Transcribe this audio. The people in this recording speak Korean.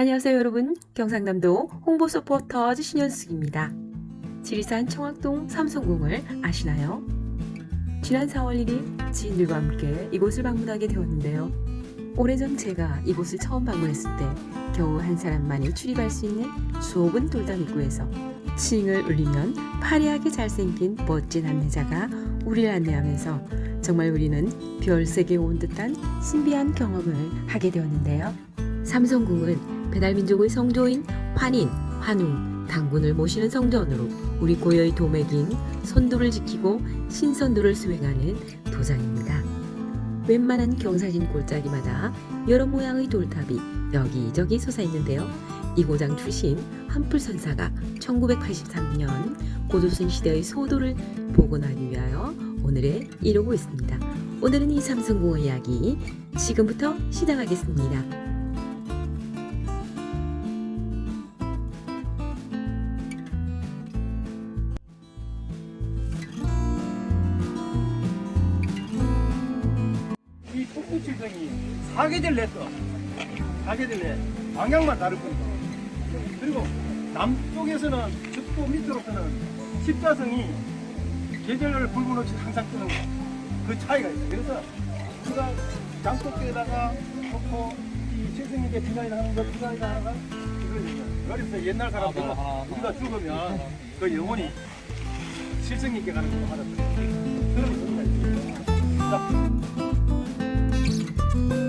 안녕하세요 여러분 경상남도 홍보 서포터 신현숙입니다. 지리산 청학동 삼성궁을 아시나요? 지난 4월 1일 지인들과 함께 이곳을 방문하게 되었는데요. 오래전 제가 이곳을 처음 방문했을 때 겨우 한 사람만이 출입할 수 있는 좁은 돌담 입구에서 칭을 울리면 파리하게 잘생긴 멋진 안내자가 우리를 안내하면서 정말 우리는 별세계에 온 듯한 신비한 경험을 하게 되었는데요. 삼성궁은 배달민족의 성조인 환인, 환웅, 당군을 모시는 성전으로 우리 고여의 도맥인 선도를 지키고 신선도를 수행하는 도장입니다. 웬만한 경사진 골짜기마다 여러 모양의 돌탑이 여기저기 솟아있는데요. 이 고장 출신 한풀선사가 1983년 고조선 시대의 소도를 복원하기 위하여 오늘에 이루고 있습니다. 오늘은 이 삼성궁의 이야기 지금부터 시작하겠습니다. 이 북부 칠성이 사계절 냈어. 사계절 내. 방향만 다를 뿐이다. 그리고 남쪽에서는 북부 밑으로서는 십자성이 계절을 불문 없이 항상 뜨는 거. 그 차이가 있어. 그래서 우리가 장독대에다가 놓고 이 칠성에게 비난이나 하는 거, 비난이나 하는 거, 이걸 그래서 옛날 사람들은 우리가 죽으면 그 영혼이 칠성님께 가는 걸로 하다 그런 있습니다. 자, Bye.